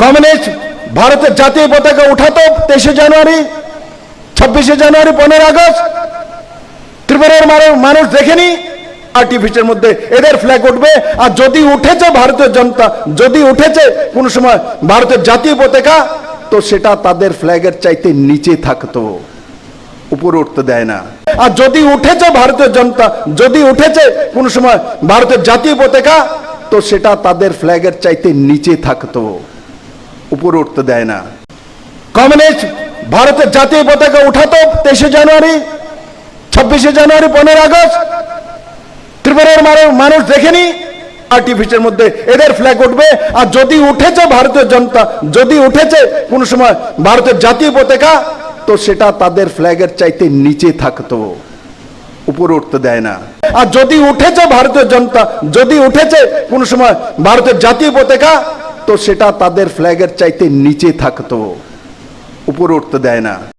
Communist ভারতের জাতীয় পতাকা উঠাতো তেইশে জানুয়ারি, ছাব্বিশে জানুয়ারি পনেরো আগস্ট। ত্রিপুরার মানুষ- দেখেনি আর্টিফিসের মধ্যে এদের ফ্ল্যাগ উঠবে। আর যদি উঠেছে ভারতীয় জনতা, যদি উঠেছে কোন সময় ভারতের জাতীয় পতাকা, তো সেটা তাদের ফ্ল্যাগের চাইতে নিচে থাকতো। উপরে উঠতে দেয় না। আর যদি উঠেছে ভারতীয় জনতা, যদি উঠেছে কোন সময় ভারতের জাতীয় পতাকা, তো সেটা তাদের ফ্ল্যাগের চাইতে নিচে থাকতো। উপরে উঠতে দেয় না। কমিউনিস্ট ভারতের জাতীয় পতাকা উঠাতো তেইশে জানুয়ারি, ছাব্বিশে জানুয়ারি, পনেরো আগস্ট। ত্রিপুরার মানুষ- দেখেনি আর্টিফিসের মধ্যে এদের ফ্ল্যাগ উঠবে। আর যদি উঠেছে ভারতীয় জনতা, যদি উঠেছে কোন সময় ভারতের জাতীয় পতাকা, তো সেটা তাদের ফ্ল্যাগের চাইতে নিচে থাকতো, উপরে উঠতে দেয় না। আর যদি উঠেছে ভারতীয় জনতা, যদি উঠেছে কোন সময় ভারতের জাতীয় পতাকা সেটা তাদের ফ্ল্যাগের চাইতে নিচে থাকতো। উপরে উঠতে দেয় না।